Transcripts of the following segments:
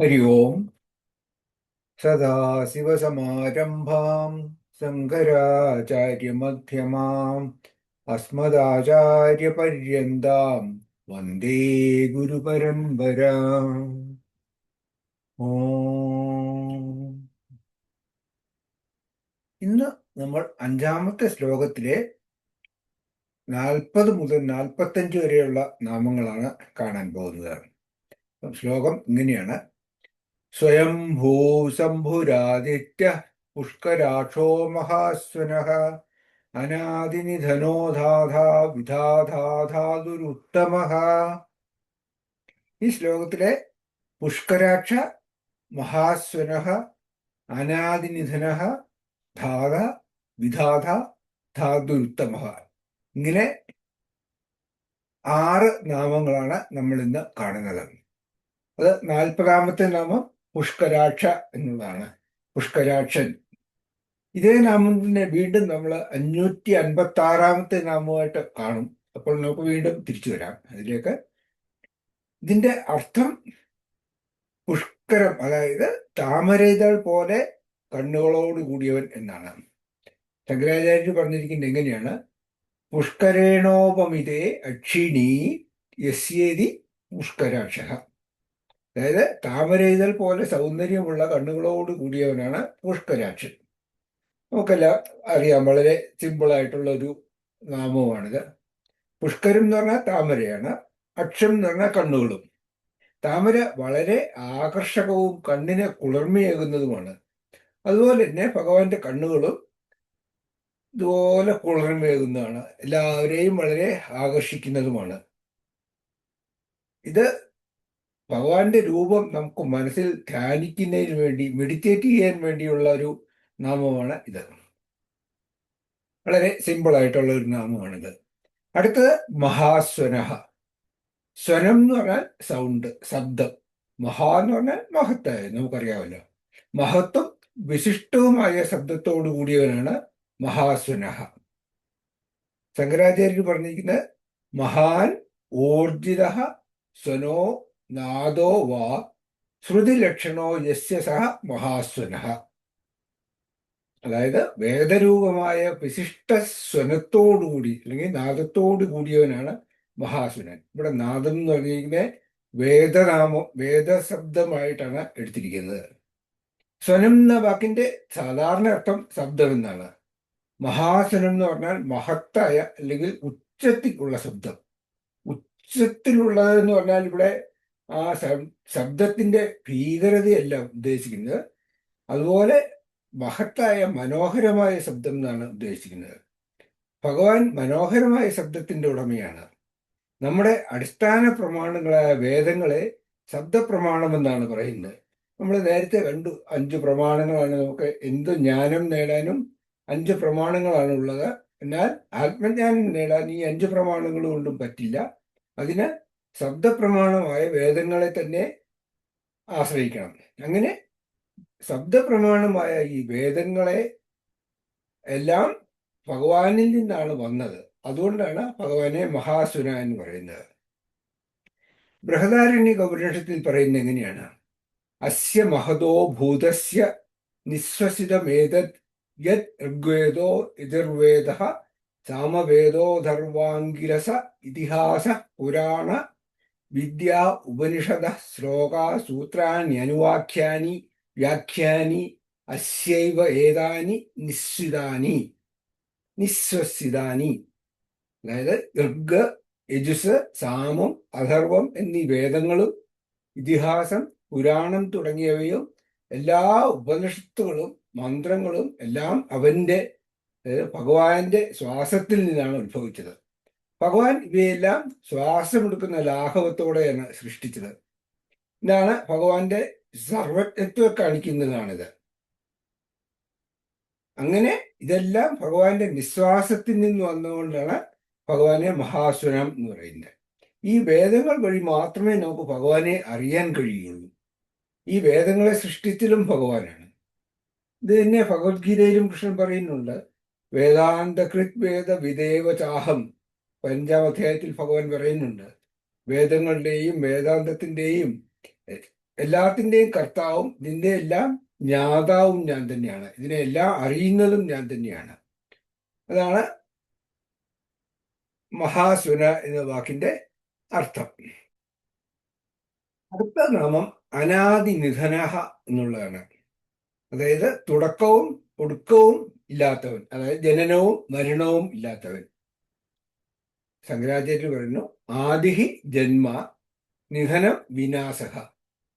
हरि ओम् सदाशिवसमारम्भाम् शङ्कराचार्यमध्यमाम् अस्मदाचार्यपर्यन्ताम् वन्दे ഗുരുപരമ്പരാം ഓം ഇന്ന് നമ്മൾ അഞ്ചാമത്തെ ശ്ലോകത്തിലെ നാൽപ്പത് മുതൽ നാൽപ്പത്തഞ്ച് വരെയുള്ള നാമങ്ങളാണ് കാണാൻ പോകുന്നത് ശ്ലോകം ഇങ്ങനെയാണ് സ്വയംഭൂ ശംഭുരാദിത്യ പുഷ്കരാക്ഷോ മഹാസ്വനഃ അനാദിനിധനോ ധാധാ വിധാധാധാതുരുത്തമഃ ഈ ശ്ലോകത്തിലെ പുഷ്കരാക്ഷ മഹാസ്വനഃ അനാദിനിധന ധാത വിധാത ധാതുരുത്തമ ഇങ്ങനെ ആറ് നാമങ്ങളാണ് നമ്മൾ ഇന്ന് കാണുന്നത്. അത് നാൽപ്പതാമത്തെ നാമം പുഷ്കരാക്ഷ എന്നതാണ്. പുഷ്കരാക്ഷൻ. ഇതേ നാമം തന്നെ വീണ്ടും നമ്മൾ അഞ്ഞൂറ്റി അൻപത്തി ആറാമത്തെ നാമമായിട്ട് കാണും. അപ്പോൾ നമുക്ക് വീണ്ടും തിരിച്ചു വരാം. അതിലേക്ക്. ഇതിന്റെ അർത്ഥം പുഷ്കരം അതായത് താമരയിതൾ പോലെ കണ്ണുകളോട് കൂടിയവൻ എന്നാണ്. ശങ്കരാചാര്യ പറഞ്ഞിരിക്കുന്നത് എങ്ങനെയാണ്? പുഷ്കരേണോപമിതേ അക്ഷിണി യസ്യേതി പുഷ്കരാക്ഷ. അതായത് താമരയിതൽ പോലെ സൗന്ദര്യമുള്ള കണ്ണുകളോട് കൂടിയവനാണ് പുഷ്കരാക്ഷൻ. നമുക്കെല്ലാം അറിയാം വളരെ സിമ്പിളായിട്ടുള്ള ഒരു നാമവുമാണിത്. പുഷ്കരം എന്ന് പറഞ്ഞാൽ താമരയാണ് അക്ഷം എന്ന് പറഞ്ഞാൽ കണ്ണുകളും. താമര വളരെ ആകർഷകവും കണ്ണിനെ കുളിർമയേകുന്നതുമാണ്. അതുപോലെ തന്നെ ഭഗവാന്റെ കണ്ണുകളും ഇതുപോലെ കുളിർമയേകുന്നതാണ്. എല്ലാവരെയും വളരെ ആകർഷിക്കുന്നതുമാണ്. ഇത് ഭഗവാന്റെ രൂപം നമുക്ക് മനസ്സിൽ ധ്യാനിക്കുന്നതിന് വേണ്ടി മെഡിറ്റേറ്റ് ചെയ്യാൻ വേണ്ടിയുള്ള ഒരു നാമമാണ് ഇത്. വളരെ സിമ്പിൾ ആയിട്ടുള്ള ഒരു നാമമാണിത്. അടുത്തത് മഹാസ്വനഹ. സ്വനം എന്ന് പറഞ്ഞാൽ സൗണ്ട് ശബ്ദം. മഹാ എന്ന് പറഞ്ഞാൽ മഹത്തായ നമുക്കറിയാമല്ലോ. മഹത്വം വിശിഷ്ടവുമായ ശബ്ദത്തോടു കൂടിയവനാണ് മഹാസ്വനഹ. ശങ്കരാചാര്യർ പറഞ്ഞിരിക്കുന്നത് മഹാൻ ഊർജിത സ്വനോ നാദോ വാ ശ്രുതിലക്ഷണോ യസ്യ സഹ മഹാസ്വനഃ. അതായത് വേദരൂപമായ വിശിഷ്ട സ്വനത്തോടുകൂടി അല്ലെങ്കിൽ നാദത്തോടു കൂടിയവനാണ് മഹാസുനൻ ഇവിടെ നാദം എന്ന് പറഞ്ഞിരിക്കുന്നത് വേദനാമം വേദശബ്ദമായിട്ടാണ് എടുത്തിരിക്കുന്നത്. സ്വനം എന്ന വാക്കിന്റെ സാധാരണ അർത്ഥം ശബ്ദം എന്നാണ്. മഹാസുനം എന്ന് പറഞ്ഞാൽ മഹത്തായ അല്ലെങ്കിൽ ഉച്ചത്തിലുള്ള ശബ്ദം. ഉച്ചത്തിലുള്ളതെന്ന് പറഞ്ഞാൽ ഇവിടെ ആ ശബ്ദത്തിന്റെ ഭീകരതയല്ല ഉദ്ദേശിക്കുന്നത്. അതുപോലെ മഹത്തായ മനോഹരമായ ശബ്ദം എന്നാണ് ഉദ്ദേശിക്കുന്നത്. ഭഗവാൻ മനോഹരമായ ശബ്ദത്തിന്റെ ഉടമയാണ്. നമ്മുടെ അടിസ്ഥാന പ്രമാണങ്ങളായ വേദങ്ങളെ ശബ്ദപ്രമാണമെന്നാണ് പറയുന്നത്. നമ്മൾ നേരത്തെ കണ്ടു അഞ്ച് പ്രമാണങ്ങളാണ് നമുക്ക് എന്ത് ജ്ഞാനം നേടാനും അഞ്ച് പ്രമാണങ്ങളാണ് ഉള്ളത്. എന്നാൽ ആത്മജ്ഞാനം നേടാൻ ഈ അഞ്ച് പ്രമാണങ്ങൾ കൊണ്ടും പറ്റില്ല. അതിന് ശബ്ദപ്രമാണമായ വേദങ്ങളെ തന്നെ ആശ്രയിക്കണം. അങ്ങനെ ശബ്ദപ്രമാണമായ ഈ വേദങ്ങളെ എല്ലാം ഭഗവാനിൽ നിന്നാണ് വന്നത്. അതുകൊണ്ടാണ് ഭഗവാനെ മഹാസുര എന്ന് പറയുന്നത്. ബൃഹദാരണ്യ ഉപനിഷത്തിൽ പറയുന്നത് എങ്ങനെയാണ്? അസ്യ മഹതോ ഭൂതസ്യ നിശ്വസിതമേതത് യത് ഋഗ്വേദോ എതിർവേദ സാമവേദോ ധർവാംഗിരസ ഇതിഹാസ പുരാണ വിദ്യ ഉപനിഷദ ശ്ലോക സൂത്രാണ്യനുവാഖ്യാനി വ്യാഖ്യാനി അസ്യൈവ ഏതാനി നിശ്ചിതാനി നിശ്വസിതാനി. അതായത് ഋഗ് യജുസ് സാമം അഥർവം എന്നീ വേദങ്ങളും ഇതിഹാസം പുരാണം തുടങ്ങിയവയും എല്ലാ ഉപനിഷത്തുകളും മന്ത്രങ്ങളും എല്ലാം അവന്റെ ഭഗവാന്റെ ശ്വാസത്തിൽ നിന്നാണ് ഉത്ഭവിച്ചത്. ഭഗവാൻ ഇവയെല്ലാം ശ്വാസമെടുക്കുന്ന ലാഘവത്തോടെയാണ് സൃഷ്ടിച്ചത്. ഇതാണ് ഭഗവാന്റെ സർവജ്ഞത്വം കാണിക്കുന്നതാണിത്. അങ്ങനെ ഇതെല്ലാം ഭഗവാന്റെ നിശ്വാസത്തിൽ നിന്ന് വന്നുകൊണ്ടാണ് ഭഗവാനെ മഹാസുരം എന്ന് പറയുന്നത്. ഈ വേദങ്ങൾ വഴി മാത്രമേ നമുക്ക് ഭഗവാനെ അറിയാൻ കഴിയുള്ളൂ. ഈ വേദങ്ങളെ സൃഷ്ടിച്ചതും ഭഗവാനാണ്. ഇത് തന്നെ ഭഗവത്ഗീതയിലും കൃഷ്ണൻ പറയുന്നുണ്ട് വേദാന്തകൃത് വേദ വിദേവ ചാഹം പഞ്ചാം അധ്യായത്തിൽ ഭഗവാൻ പറയുന്നുണ്ട് വേദങ്ങളുടെയും വേദാന്തത്തിന്റെയും എല്ലാത്തിന്റെയും കർത്താവും നിന്റെ എല്ലാം ജ്ഞാതാവും ഞാൻ തന്നെയാണ്. ഇതിനെ എല്ലാം അറിയുന്നതും ഞാൻ തന്നെയാണ്. അതാണ് മഹാസുന എന്ന വാക്കിന്റെ അർത്ഥം. അടുത്ത നാമം അനാദി നിധനഹ എന്നുള്ളതാണ്. അതായത് തുടക്കവും ഒടുക്കവും ഇല്ലാത്തവൻ അതായത് ജനനവും മരണവും ഇല്ലാത്തവൻ. ശങ്കരാചാര്യ പറയുന്നു ആദിഹി ജന്മ നിധനം വിനാശ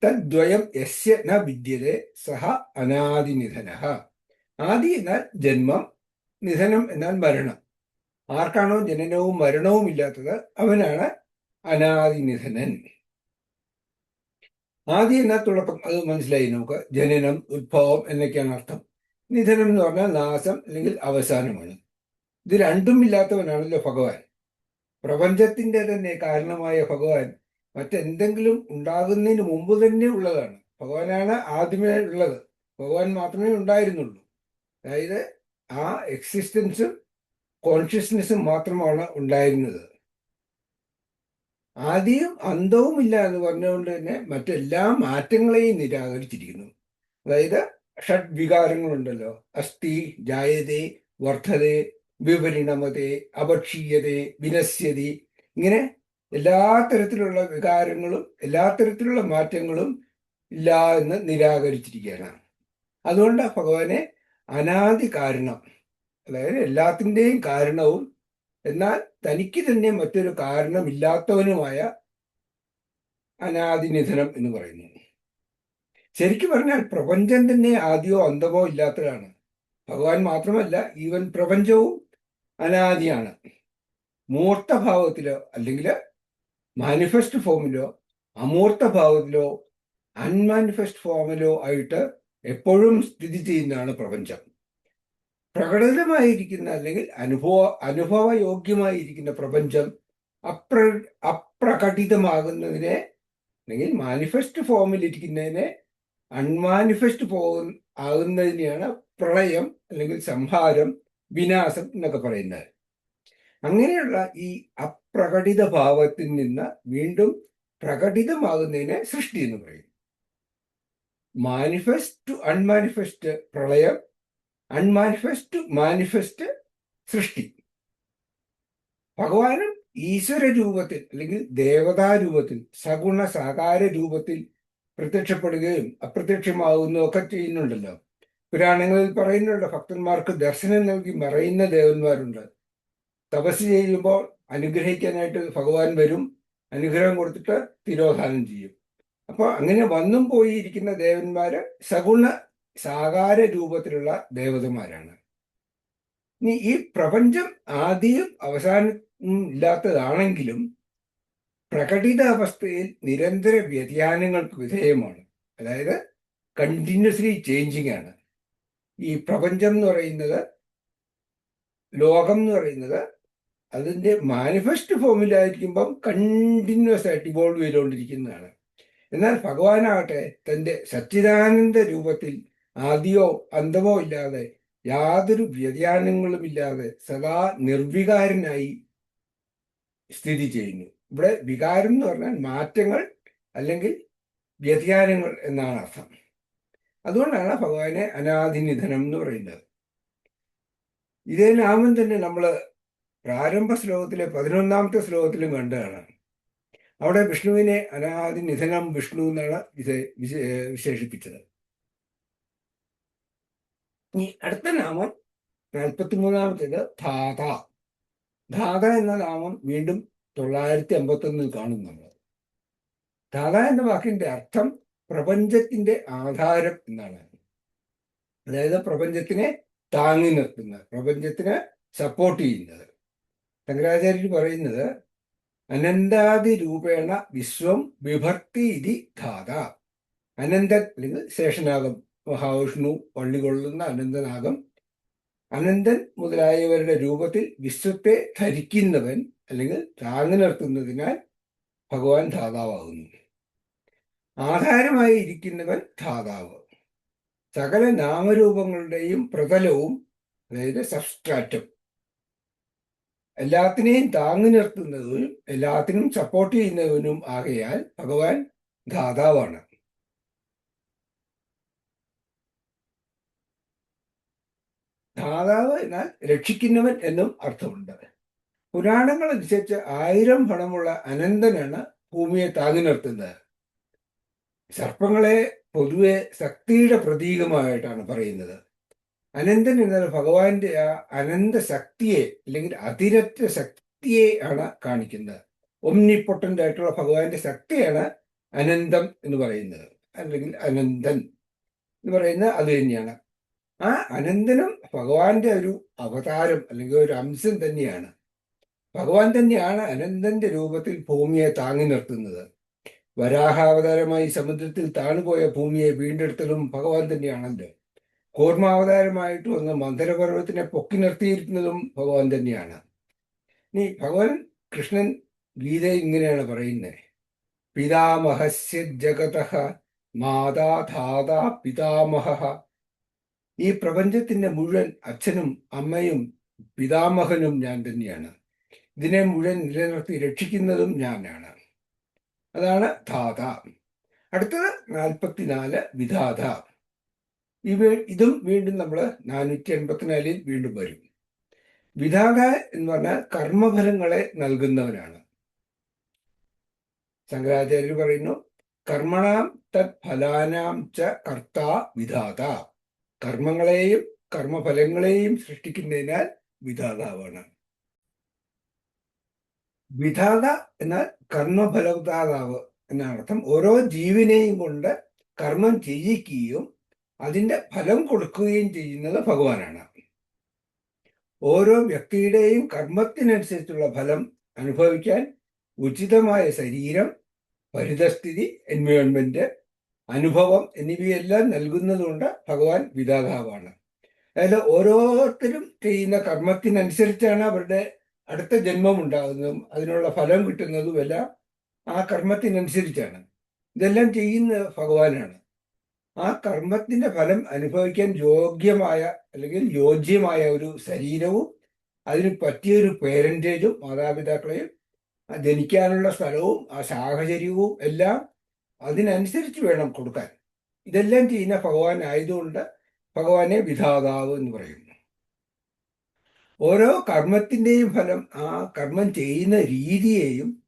തദ്വയം യസ്യ ന വിദ്യതെ സഹ അനാദി നിധന ആദി എന്നാൽ ജന്മം നിധനം എന്നാൽ മരണം. ആർക്കാണോ ജനനവും മരണവും ഇല്ലാത്തത് അവനാണ് അനാദി നിധനൻ. ആദി എന്നാൽ തുടക്കം അത് മനസ്സിലായി നമുക്ക്. ജനനം ഉത്ഭവം എന്നൊക്കെയാണ് അർത്ഥം. നിധനം എന്ന് പറഞ്ഞാൽ നാശം അല്ലെങ്കിൽ അവസാനമാണ്. ഇത് രണ്ടും ഇല്ലാത്തവനാണല്ലോ ഭഗവാൻ. പ്രപഞ്ചത്തിന്റെ തന്നെ കാരണമായ ഭഗവാൻ മറ്റെന്തെങ്കിലും ഉണ്ടാകുന്നതിന് മുമ്പ് തന്നെ ഉള്ളതാണ്. ഭഗവാനാണ് ആദ്യമേ ഉള്ളത്. ഭഗവാൻ മാത്രമേ ഉണ്ടായിരുന്നുള്ളൂ. അതായത് ആ എക്സിസ്റ്റൻസും കോൺഷ്യസ്നെസ്സും മാത്രമാണ് ഉണ്ടായിരുന്നത്. ആദ്യം അന്തവും ഇല്ല എന്ന് പറഞ്ഞുകൊണ്ട് തന്നെ മറ്റെല്ലാ മാറ്റങ്ങളെയും നിരാകരിച്ചിരിക്കുന്നു. അതായത് ഷഡ് വികാരങ്ങളുണ്ടല്ലോ അസ്ഥി ജായതേ വർദ്ധതേ വിപരിണമതേ അപക്ഷീയതെ വിനശ്യതി ഇങ്ങനെ എല്ലാ തരത്തിലുള്ള വികാരങ്ങളും എല്ലാ തരത്തിലുള്ള മാറ്റങ്ങളും ഇല്ല എന്ന് നിരാകരിച്ചിരിക്കുകയാണ്. അതുകൊണ്ട് ഭഗവാനെ അനാദി കാരണം അതായത് എല്ലാത്തിന്റെയും കാരണവും എന്നാൽ തനിക്ക് തന്നെ മറ്റൊരു കാരണമില്ലാത്തവനുമായ അനാദിനിധനം എന്ന് പറയുന്നു. ശരിക്കും പറഞ്ഞാൽ പ്രപഞ്ചം തന്നെ ആദ്യമോ അന്തമോ ഇല്ലാത്തതാണ്. ഭഗവാൻ മാത്രമല്ല ഈവൻ പ്രപഞ്ചവും അനാദിയാണ്. മൂർത്ത ഭാവത്തിലോ അല്ലെങ്കിൽ മാനിഫെസ്റ്റ് ഫോമിലോ അമൂർത്ത ഭാവത്തിലോ അൺമാനിഫെസ്റ്റ് ഫോമിലോ ആയിട്ട് എപ്പോഴും സ്ഥിതി ചെയ്യുന്നതാണ് പ്രപഞ്ചം. പ്രകടനമായിരിക്കുന്ന അല്ലെങ്കിൽ അനുഭവ അനുഭവയോഗ്യമായിരിക്കുന്ന പ്രപഞ്ചം അപ്ര അപ്രകടിതമാകുന്നതിനെ അല്ലെങ്കിൽ മാനിഫെസ്റ്റ് ഫോമിലിരിക്കുന്നതിനെ അൺമാനിഫെസ്റ്റ് പോകുന്ന ആകുന്നതിനെയാണ് പ്രളയം അല്ലെങ്കിൽ സംഹാരം വിനാശം എന്നൊക്കെ പറയുന്നത്. അങ്ങനെയുള്ള ഈ അപ്രകടിത ഭാവത്തിൽ നിന്ന് വീണ്ടും പ്രകടിതമാകുന്നതിനെ സൃഷ്ടി എന്ന് പറയും. മാനിഫെസ്റ്റ് ടു അൺമാനിഫെസ്റ്റ് പ്രളയം അൺമാനിഫെസ്റ്റ് ടു മാനിഫെസ്റ്റ് സൃഷ്ടി. ഭഗവാനും ഈശ്വര രൂപത്തിൽ അല്ലെങ്കിൽ ദേവതാരൂപത്തിൽ സഗുണ സാകാര രൂപത്തിൽ പ്രത്യക്ഷപ്പെടുകയും അപ്രത്യക്ഷമാകുന്നതും ഒക്കെ ചെയ്യുന്നുണ്ടല്ലോ. പുരാണങ്ങളിൽ പറയുന്നുണ്ട് ഭക്തന്മാർക്ക് ദർശനം നൽകി മറയുന്ന ദേവന്മാരുണ്ട്. തപസ് ചെയ്യുമ്പോൾ അനുഗ്രഹിക്കാനായിട്ട് ഭഗവാൻ വരും അനുഗ്രഹം കൊടുത്തിട്ട് തിരോധാനം ചെയ്യും. അപ്പോൾ അങ്ങനെ വന്നും പോയിരിക്കുന്ന ദേവന്മാര് സഗുണ സാകാര രൂപത്തിലുള്ള ദേവതമാരാണ്. ഇനി ഈ പ്രപഞ്ചം ആദ്യം അവസാനം ഇല്ലാത്തതാണെങ്കിലും പ്രകടിത അവസ്ഥയിൽ നിരന്തര വ്യതിയാനങ്ങൾക്ക് വിധേയമാണ്. അതായത് കണ്ടിന്യൂസ്ലി ചേഞ്ചിങ് ആണ്. ഈ പ്രപഞ്ചം എന്ന് പറയുന്നത് ലോകം എന്ന് പറയുന്നത് അതിന്റെ മാനിഫെസ്റ്റ് ഫോമിലായിരിക്കുമ്പം കണ്ടിന്യൂസ് ആയിട്ട് ഇവോൾവ് ചെയ്തുകൊണ്ടിരിക്കുന്നതാണ്. എന്നാൽ ഭഗവാനാകട്ടെ തന്റെ സച്ചിദാനന്ദ രൂപത്തിൽ ആദ്യമോ അന്തമോ ഇല്ലാതെ യാതൊരു വ്യതിയാനങ്ങളും ഇല്ലാതെ സദാ നിർവികാരനായി സ്ഥിതി ചെയ്യുന്നു. ഇവിടെ വികാരം എന്ന് പറഞ്ഞാൽ മാറ്റങ്ങൾ അല്ലെങ്കിൽ വ്യതിയാനങ്ങൾ എന്നാണ് അർത്ഥം. അതുകൊണ്ടാണ് ഭഗവാനെ അനാദിനിധനം എന്ന് പറയുന്നത്. ഇതേ നാമം തന്നെ നമ്മൾ പ്രാരംഭ ശ്ലോകത്തിലെ പതിനൊന്നാമത്തെ ശ്ലോകത്തിലും കണ്ടതാണ് അവിടെ വിഷ്ണുവിനെ അനാധിനിധനം വിഷ്ണു എന്നാണ് വിശേഷിപ്പിച്ചത്. ഇനി അടുത്ത നാമം നാൽപ്പത്തിമൂന്നാമത്തേത് ധാത. ധാത എന്ന നാമം വീണ്ടും തൊള്ളായിരത്തി അമ്പത്തൊന്നിൽ കാണും നമ്മൾ. ധാത എന്ന വാക്കിന്റെ അർത്ഥം പ്രപഞ്ചത്തിന്റെ ആധാരം എന്നാണ്. അതായത് പ്രപഞ്ചത്തിനെ താങ്ങി നിർത്തുന്നത് പ്രപഞ്ചത്തിന് സപ്പോർട്ട് ചെയ്യുന്നത്. ശങ്കരാചാര്യർ പറയുന്നത് അനന്താദി രൂപേണ വിശ്വം വിഭക്തി ഇതി ധാത. അനന്തൻ അല്ലെങ്കിൽ ശേഷനാഗം മഹാവിഷ്ണു പള്ളികൊള്ളുന്ന അനന്തനാഗം. അനന്തൻ മുതലായവരുടെ രൂപത്തിൽ വിശ്വത്തെ ധരിക്കുന്നവൻ അല്ലെങ്കിൽ താങ്ങി നിർത്തുന്നതിനാൽ ഭഗവാൻ ധാതാവാകുന്നു. ആധാരമായി ഇരിക്കുന്നവൻ ധാതാവ്. സകല നാമരൂപങ്ങളുടെയും പ്രതലവും അതായത് സബ്സ്ട്രാറ്റും. എല്ലാത്തിനെയും താങ്ങി നിർത്തുന്നതും എല്ലാത്തിനും സപ്പോർട്ട് ചെയ്യുന്നവനും ആകയാൽ ഭഗവാൻ ധാതാവാണ്. ധാതാവ് എന്നാൽ രക്ഷിക്കുന്നവൻ എന്നും അർത്ഥമുണ്ട്. പുരാണങ്ങൾ അനുസരിച്ച് ആയിരം പണമുള്ള അനന്തനാണ് ഭൂമിയെ താങ്ങി നിർത്തുന്നത്. സർപ്പങ്ങളെ പൊതുവെ ശക്തിയുടെ പ്രതീകമായിട്ടാണ് പറയുന്നത്. അനന്തൻ എന്നാൽ ഭഗവാന്റെ ആ അനന്ത ശക്തിയെ അല്ലെങ്കിൽ അതിരറ്റ ശക്തിയെ ആണ് കാണിക്കുന്നത്. ഒമ്നിപ്പൊട്ടന്റ് ആയിട്ടുള്ള ഭഗവാന്റെ ശക്തിയാണ് അനന്തം എന്ന് പറയുന്നത്. അല്ലെങ്കിൽ അനന്തൻ എന്ന് പറയുന്നത് അത് തന്നെയാണ്. ആ അനന്തനും ഭഗവാന്റെ ഒരു അവതാരം അല്ലെങ്കിൽ ഒരു അംശം തന്നെയാണ്. ഭഗവാൻ തന്നെയാണ് അനന്തന്റെ രൂപത്തിൽ ഭൂമിയെ താങ്ങി നിർത്തുന്നത്. വരാഹാവതാരമായി സമുദ്രത്തിൽ താണുപോയ ഭൂമിയെ വീണ്ടെടുത്തതും ഭഗവാൻ തന്നെയാണല്ലോ. കൂർമാവതാരമായിട്ട് വന്ന് മന്ദരപർവത്തിനെ പൊക്കി നിർത്തിയിരിക്കുന്നതും ഭഗവാൻ തന്നെയാണ്. ഇനി ഭഗവാൻ കൃഷ്ണൻ ഗീത ഇങ്ങനെയാണ് പറയുന്നത് പിതാമഹസ്യ ജഗത മാതാ ധാതാ പിതാമഹ. ഈ പ്രപഞ്ചത്തിന്റെ മുഴുവൻ അച്ഛനും അമ്മയും പിതാമഹനും ഞാൻ തന്നെയാണ്. ഇതിനെ മുഴുവൻ നിലനിർത്തി രക്ഷിക്കുന്നതും ഞാനാണ്. അതാണ് ധാത. അടുത്തത് നാൽപ്പത്തിനാല് വിധാത. ഇവ ഇതും വീണ്ടും നമ്മൾ നാനൂറ്റി എൺപത്തിനാലിൽ വീണ്ടും വരും. വിധാത എന്ന് പറഞ്ഞാൽ കർമ്മഫലങ്ങളെ നൽകുന്നവനാണ്. ശങ്കരാചാര്യർ പറയുന്നു കർമ്മണാം തത് ഫലാനാം ച കർത്ത വിധാത. കർമ്മങ്ങളെയും കർമ്മഫലങ്ങളെയും സൃഷ്ടിക്കുന്നതിനാൽ വിധാതാവാണ്. വിധാത എന്നാൽ കർമ്മഫലദാതാവ് എന്നർത്ഥം ഓരോ ജീവനെയും കൊണ്ട് കർമ്മം ചെയ്യിക്കുകയും അതിന്റെ ഫലം കൊടുക്കുകയും ചെയ്യുന്നത് ഭഗവാനാണ്. ഓരോ വ്യക്തിയുടെയും കർമ്മത്തിനനുസരിച്ചുള്ള ഫലം അനുഭവിക്കാൻ ഉചിതമായ ശരീരം പരിതസ്ഥിതി എൻവയോൺമെന്റ് അനുഭവം എന്നിവയെല്ലാം നൽകുന്നതുകൊണ്ട് ഭഗവാൻ വിധാതാവാണ്. അതായത് ഓരോരുത്തരും ചെയ്യുന്ന കർമ്മത്തിനനുസരിച്ചാണ് അവരുടെ അടുത്ത ജന്മം ഉണ്ടാകുന്നതും അതിനുള്ള ഫലം കിട്ടുന്നതുമെല്ലാം ആ കർമ്മത്തിനനുസരിച്ചാണ്. ഇതെല്ലാം ചെയ്യുന്ന ഭഗവാനാണ്. ആ കർമ്മത്തിന്റെ ഫലം അനുഭവിക്കാൻ യോഗ്യമായ അല്ലെങ്കിൽ യോജ്യമായ ഒരു ശരീരവും അതിന് പറ്റിയൊരു പേരന്റേജും മാതാപിതാക്കളെയും ജനിക്കാനുള്ള സ്ഥലവും ആ സാഹചര്യവും എല്ലാം അതിനനുസരിച്ച് വേണം കൊടുക്കാൻ. ഇതെല്ലാം ചെയ്യുന്ന ഭഗവാൻ ആയതുകൊണ്ട് ഭഗവാനെ വിധാതാവ് എന്ന് പറയുന്നു ഓരോ കർമ്മത്തിന്റെയും ഫലം ആ കർമ്മം ചെയ്യുന്ന രീതിയെയും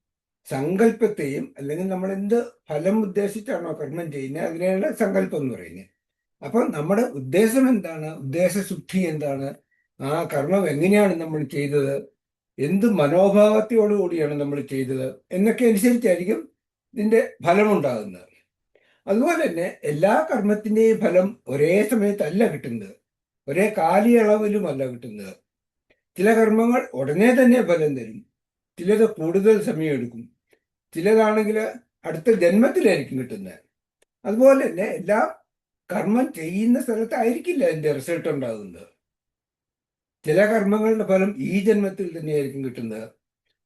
സങ്കല്പത്തെയും അല്ലെങ്കിൽ നമ്മൾ എന്ത് ഫലം ഉദ്ദേശിച്ചാണോ കർമ്മം ചെയ്യുന്നത് അതിനെയാണ് സങ്കല്പം എന്ന് പറയുന്നത്. അപ്പം നമ്മുടെ ഉദ്ദേശം എന്താണ്? ഉദ്ദേശശുദ്ധി എന്താണ്? ആ കർമ്മം എങ്ങനെയാണ് നമ്മൾ ചെയ്തത്? എന്ത് മനോഭാവത്തോടുകൂടിയാണ് നമ്മൾ ചെയ്തത്? എന്നൊക്കെ അനുസരിച്ചായിരിക്കും ഇതിന്റെ ഫലമുണ്ടാകുന്നത്. അതുപോലെ തന്നെ എല്ലാ കർമ്മത്തിന്റെയും ഫലം ഒരേ സമയത്തല്ല കിട്ടുന്നത്. ഒരേ കാലയളവിലുമല്ല കിട്ടുന്നത്. ചില കർമ്മങ്ങൾ ഉടനെ തന്നെ ഫലം തരും. ചിലത് കൂടുതൽ സമയം എടുക്കും ചിലതാണെങ്കിൽ അടുത്ത ജന്മത്തിലായിരിക്കും കിട്ടുന്നത്. അതുപോലെ തന്നെ എല്ലാ കർമ്മം ചെയ്യുന്ന സ്ഥലത്തായിരിക്കില്ല അതിന്റെ റിസൾട്ട് ഉണ്ടാകുന്നത്. ചില കർമ്മങ്ങളുടെ ഫലം ഈ ജന്മത്തിൽ തന്നെയായിരിക്കും കിട്ടുന്നത്.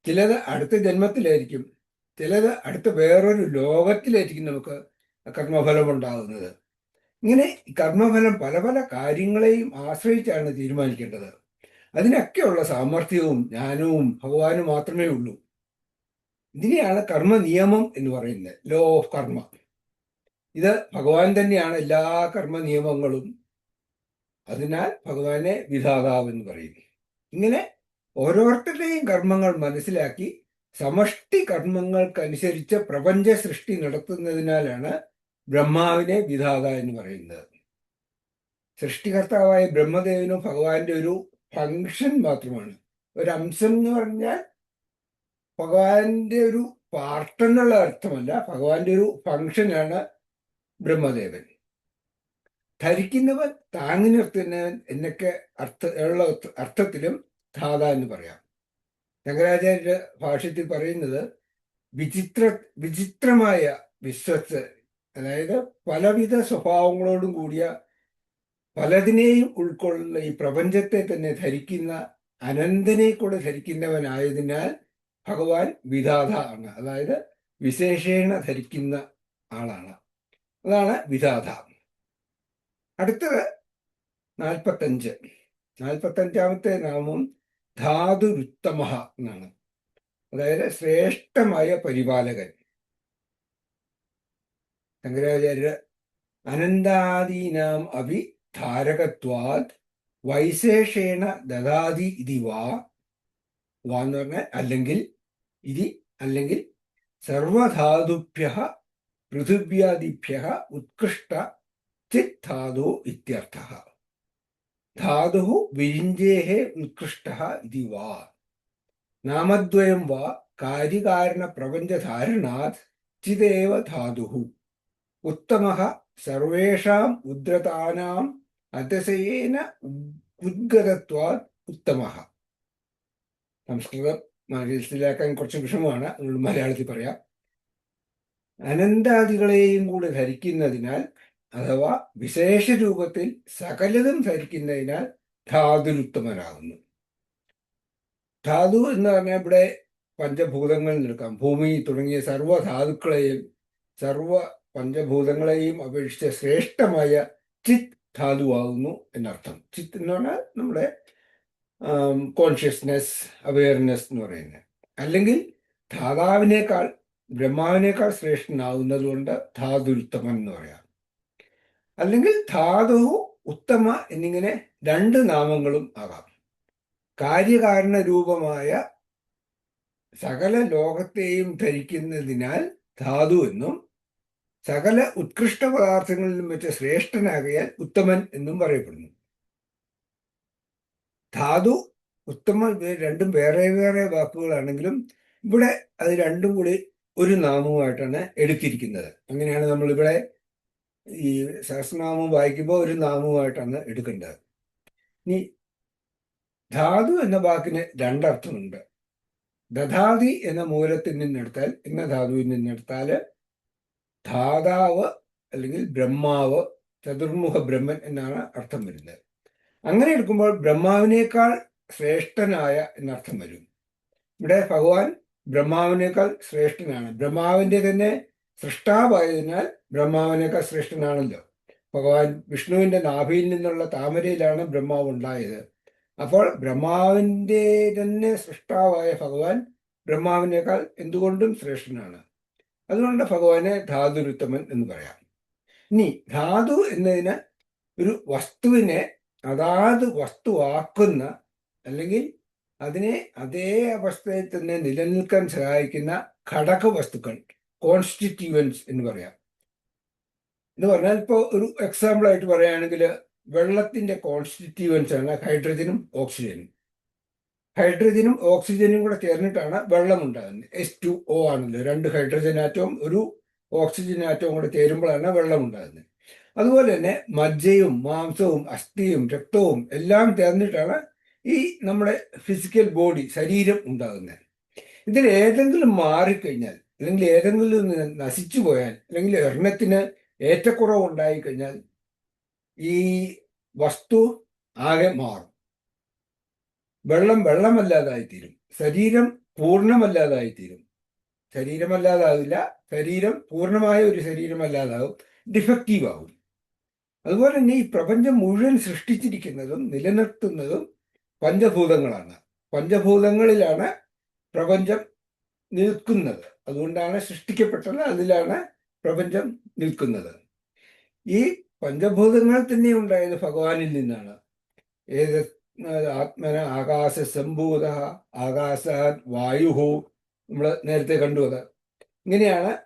ചിലത് അടുത്ത ജന്മത്തിലായിരിക്കും. ചിലത് അടുത്ത വേറൊരു ലോകത്തിലായിരിക്കും നമുക്ക് കർമ്മഫലം ഉണ്ടാകുന്നത്. ഇങ്ങനെ കർമ്മഫലം പല പല കാര്യങ്ങളെയും ആശ്രയിച്ചാണ് തീരുമാനിക്കേണ്ടത്. അതിനൊക്കെയുള്ള സാമർഥ്യവും ജ്ഞാനവും ഭഗവാനും മാത്രമേ ഉള്ളൂ. ഇതിനെയാണ് കർമ്മ നിയമം എന്ന് പറയുന്നത്. ലോ ഓഫ് കർമ്മ. ഇത് ഭഗവാൻ തന്നെയാണ് എല്ലാ കർമ്മ നിയമങ്ങളും. അതിനാൽ ഭഗവാനെ വിധാതാവ് എന്ന് പറയുന്നു. ഇങ്ങനെ ഓരോരുത്തരുടെയും കർമ്മങ്ങൾ മനസ്സിലാക്കി സമഷ്ടി കർമ്മങ്ങൾക്കനുസരിച്ച് പ്രപഞ്ച സൃഷ്ടി നടത്തുന്നതിനാലാണ് ബ്രഹ്മാവിനെ വിധാത എന്ന് പറയുന്നത്. സൃഷ്ടികർത്താവായ ബ്രഹ്മദേവനും ഭഗവാന്റെ ഒരു ഫങ്ഷൻ മാത്രമാണ്. ഒരു അംശം എന്ന് പറഞ്ഞാൽ ഭഗവാന്റെ ഒരു പാർട്ട് എന്നുള്ള അർത്ഥമല്ല. ഭഗവാന്റെ ഒരു ഫങ്ഷനാണ് ബ്രഹ്മദേവൻ. ധരിക്കുന്നവൻ താങ്ങി നിർത്തുന്നവൻ എന്നൊക്കെ അർത്ഥ ഉള്ള അർത്ഥത്തിലും ധാത എന്ന് പറയാം. ശങ്കരാചാര്യ ഭാഷ്യത്തിൽ പറയുന്നത് വിചിത്ര വിചിത്രമായ വിശ്വസ് അതായത് പലവിധ സ്വഭാവങ്ങളോടും കൂടിയ പലതിനെയും ഉൾക്കൊള്ളുന്ന ഈ പ്രപഞ്ചത്തെ തന്നെ ധരിക്കുന്ന അനന്തനെ കൂടെ ധരിക്കുന്നവനായതിനാൽ ഭഗവാൻ വിധാത ആണ് അതായത് വിശേഷേണ ധരിക്കുന്ന ആളാണ്. അതാണ് വിധാത. അടുത്തത് നാൽപ്പത്തഞ്ച്. നാൽപ്പത്തഞ്ചാമത്തെ നാമം ധാതുരുത്തമ എന്നാണ്. അതായത് ശ്രേഷ്ഠമായ പരിപാലകൻ. ശങ്കരാചാര്യ അനന്താദീനാം അഭി ധാരകത്വാത് വൈശേഷേണ ദദാതി ഇതി വാ. എന്ന് പറഞ്ഞാൽ അല്ലെങ്കിൽ ഇതി അല്ലെങ്കിൽ സർവധാതുഭ്യ പൃഥിവ്യാദിഭ്യ ഉത്കൃഷ്ട ചിത് ധാതു ഇത്യർത്ഥ. ധാതു വിരിഞ്ചേ ഉത്കൃഷ്ട ഇതി വാ. നാമദ്വയം വാ കാര്യകാരണ പ്രപഞ്ചധാരണാത് ചിതേവ ധാതു ഉത്തമ സർവേഷാം ഉദ്രതാനാം അതിശയേന ഉദ്ഗതത്വാ ഉത്തമ സംസ്കൃതം മനസ്സിലാക്കാൻ കുറച്ച് വിഷമമാണ് അതുകൊണ്ട് മലയാളത്തിൽ പറയാം. അനന്താദികളെയും കൂടെ ധരിക്കുന്നതിനാൽ അഥവാ വിശേഷ രൂപത്തിൽ സകലതും ധരിക്കുന്നതിനാൽ ധാതുരുത്തമനാകുന്നു ധാതു എന്ന് പറഞ്ഞാൽ ഇവിടെ പഞ്ചഭൂതങ്ങൾ നിൽക്കാം ഭൂമി തുടങ്ങിയ സർവധാതുക്കളെയും സർവ പഞ്ചഭൂതങ്ങളെയും അപേക്ഷിച്ച് ശ്രേഷ്ഠമായ ചിത് ധാതുവാകുന്നു എന്നർത്ഥം. ചിത്ത് എന്ന് പറഞ്ഞാൽ നമ്മുടെ കോൺഷ്യസ്നെസ് അവയർനെസ് എന്ന് പറയുന്നത്. അല്ലെങ്കിൽ ധാതാവിനേക്കാൾ ബ്രഹ്മാവിനേക്കാൾ ശ്രേഷ്ഠനാവുന്നത് കൊണ്ട് ധാതുരുത്തമൻ എന്ന് പറയാം. അല്ലെങ്കിൽ ധാതു ഉത്തമ എന്നിങ്ങനെ രണ്ട് നാമങ്ങളും ആകാം. കാര്യകാരണ രൂപമായ സകല ലോകത്തെയും ധരിക്കുന്നതിനാൽ ധാതു എന്നും സകല ഉത്കൃഷ്ട പദാർത്ഥങ്ങളിലും വെച്ച് ശ്രേഷ്ഠനാകയാൽ ഉത്തമൻ എന്നും പറയപ്പെടുന്നു. ധാതു ഉത്തമ രണ്ടും വേറെ വേറെ വാക്കുകളാണെങ്കിലും ഇവിടെ അത് രണ്ടും കൂടി ഒരു നാമവുമായിട്ടാണ് എടുത്തിരിക്കുന്നത്. അങ്ങനെയാണ് നമ്മൾ ഇവിടെ ഈ സഹസ്രനാമം വായിക്കുമ്പോൾ ഒരു നാമവുമായിട്ടാണ് എടുക്കേണ്ടത്. ഇനി ധാതു എന്ന വാക്കിന് രണ്ടർത്ഥമുണ്ട്. ദധാതി എന്ന മൂലത്തിൽ നിന്നെടുത്താൽ എന്ന ധാതുവിൽ നിന്നെടുത്താൽ ധാതാവ് അല്ലെങ്കിൽ ബ്രഹ്മാവ് ചതുർമുഖ ബ്രഹ്മൻ എന്നാണ് അർത്ഥം വരുന്നത്. അങ്ങനെ എടുക്കുമ്പോൾ ബ്രഹ്മാവിനേക്കാൾ ശ്രേഷ്ഠനായ എന്നർത്ഥം വരും. ഇവിടെ ഭഗവാൻ ബ്രഹ്മാവിനേക്കാൾ ശ്രേഷ്ഠനാണ്. ബ്രഹ്മാവിന്റെ തന്നെ സൃഷ്ടാവായതിനാൽ ബ്രഹ്മാവിനേക്കാൾ ശ്രേഷ്ഠനാണല്ലോ. ഭഗവാൻ വിഷ്ണുവിന്റെ നാഭിയിൽ നിന്നുള്ള താമരയിലാണ് ബ്രഹ്മാവ് ഉണ്ടായത്. അപ്പോൾ ബ്രഹ്മാവിന്റെ തന്നെ സൃഷ്ടാവായ ഭഗവാൻ ബ്രഹ്മാവിനേക്കാൾ എന്തുകൊണ്ടും ശ്രേഷ്ഠനാണ്. അതുകൊണ്ട് ഭഗവാനെ ധാതുരുത്തമൻ എന്ന് പറയാം. ഇനി ധാതു എന്നതിന് ഒരു വസ്തുവിനെ അതാത് വസ്തുവാക്കുന്ന അല്ലെങ്കിൽ അതിനെ അതേ അവസ്ഥയിൽ തന്നെ നിലനിൽക്കാൻ സഹായിക്കുന്ന ഘടക വസ്തുക്കൾ കോൺസ്റ്റിറ്റ്യൂവൻസ് എന്ന് പറയാം. എന്ന് പറഞ്ഞാൽ ഇപ്പോൾ ഒരു എക്സാമ്പിൾ ആയിട്ട് പറയുകയാണെങ്കിൽ വെള്ളത്തിന്റെ കോൺസ്റ്റിറ്റ്യൂവൻസ് ആണ് ഹൈഡ്രജനും ഓക്സിജനും ഹൈഡ്രജനും ഓക്സിജനും കൂടെ ചേർന്നിട്ടാണ് വെള്ളം ഉണ്ടാകുന്നത് എസ് ടു ഒ ആണല്ലോ. രണ്ട് ഹൈഡ്രജൻ ആറ്റവും ഒരു ഓക്സിജൻ ആറ്റവും കൂടെ ചേരുമ്പോഴാണ് വെള്ളം ഉണ്ടാകുന്നത് അതുപോലെ തന്നെ മജ്ജയും മാംസവും അസ്ഥിയും രക്തവും എല്ലാം ചേർന്നിട്ടാണ് ഈ നമ്മുടെ ഫിസിക്കൽ ബോഡി ശരീരം ഉണ്ടാകുന്നത്. ഇതിൽ ഏതെങ്കിലും മാറിക്കഴിഞ്ഞാൽ അല്ലെങ്കിൽ ഏതെങ്കിലും നശിച്ചു പോയാൽ അല്ലെങ്കിൽ എണ്ണത്തിന് ഏറ്റക്കുറവ് ഉണ്ടായിക്കഴിഞ്ഞാൽ ഈ വസ്തു ആകെ മാറും. വെള്ളം വെള്ളമല്ലാതായിത്തീരും. ശരീരം പൂർണമല്ലാതായിത്തീരും. ശരീരമല്ലാതാവില്ല ശരീരം പൂർണമായ ഒരു ശരീരമല്ലാതാവും ഡിഫക്റ്റീവ് ആവും. അതുപോലെ തന്നെ ഈ പ്രപഞ്ചം മുഴുവൻ സൃഷ്ടിച്ചിരിക്കുന്നതും നിലനിർത്തുന്നതും പഞ്ചഭൂതങ്ങളാണ്. പഞ്ചഭൂതങ്ങളിലാണ് പ്രപഞ്ചം നിൽക്കുന്നത്. അതുകൊണ്ടാണ് സൃഷ്ടിക്കപ്പെട്ടത് അതിലാണ് പ്രപഞ്ചം നിൽക്കുന്നത്. ഈ പഞ്ചഭൂതങ്ങൾ തന്നെ ഉണ്ടായത് ഭഗവാനിൽ നിന്നാണ്. ഏത് ആത്മന ആകാശ സംഭൂത ആകാശ വായുഹു. നമ്മൾ നേരത്തെ കണ്ടു അത്. ഇങ്ങനെയാണ്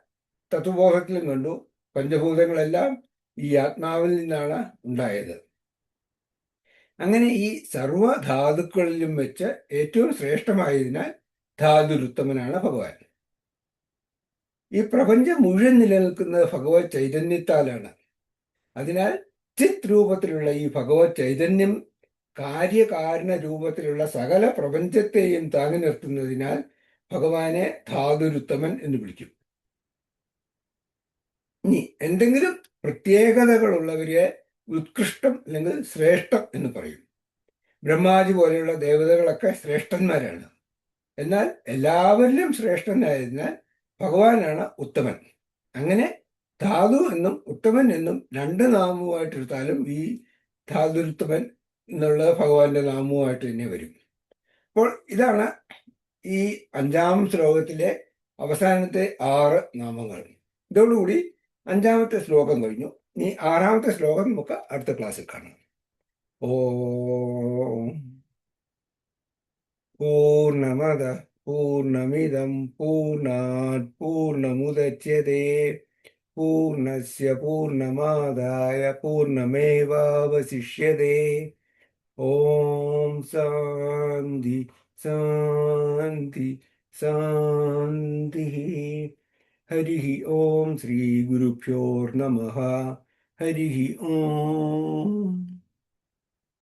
തത്വബോധത്തിലും കണ്ടു. പഞ്ചഭൂതങ്ങളെല്ലാം ഈ ആത്മാവിൽ നിന്നാണ് ഉണ്ടായത്. അങ്ങനെ ഈ സർവധാതുക്കളിലും വെച്ച് ഏറ്റവും ശ്രേഷ്ഠമായതിനാൽ ധാതുരുത്തമനാണ് ഭഗവാൻ. ഈ പ്രപഞ്ചം മുഴുവൻ നിലനിൽക്കുന്നത് ഭഗവത് ചൈതന്യത്താലാണ്. അതിനാൽ ചിത് രൂപത്തിലുള്ള ഈ ഭഗവത് ചൈതന്യം കാര്യകാരണ രൂപത്തിലുള്ള സകല പ്രപഞ്ചത്തെയും താങ്ങി നിർത്തുന്നതിനാൽ ഭഗവാനെ ധാതുരുത്തമൻ എന്ന് വിളിക്കും. ഇനി എന്തെങ്കിലും പ്രത്യേകതകളുള്ളവരെ ഉത്കൃഷ്ടം അല്ലെങ്കിൽ ശ്രേഷ്ഠം എന്ന് പറയും. ബ്രഹ്മാജി പോലെയുള്ള ദേവതകളൊക്കെ ശ്രേഷ്ഠന്മാരാണ്. എന്നാൽ എല്ലാവരിലും ശ്രേഷ്ഠനായതിനാൽ ഭഗവാനാണ് ഉത്തമൻ. അങ്ങനെ ധാതു എന്നും ഉത്തമൻ എന്നും രണ്ട് നാമവുമായിട്ടെടുത്താലും ഈ ധാതുരുത്തമൻ എന്നുള്ളത് ഭഗവാന്റെ നാമവുമായിട്ട് തന്നെ വരും. അപ്പോൾ ഇതാണ് ഈ അഞ്ചാം ശ്ലോകത്തിലെ അവസാനത്തെ ആറ് നാമങ്ങൾ. ഇതോടുകൂടി അഞ്ചാമത്തെ ശ്ലോകം കഴിഞ്ഞു. ഇനി ആറാമത്തെ ശ്ലോകം നമുക്ക് അടുത്ത ക്ലാസ്സിൽ കാണാം. ഓം പൂർണമത പൂർണമിതം പൂർണാത് പൂർണമുദച്യതേ പൂർണസ്യ പൂർണമാദായ പൂർണമേവാവശിഷ്യതേ ओम शांति शांति शांति। हरि ओम श्री गुरुभ्योर्नमः हरि ओम।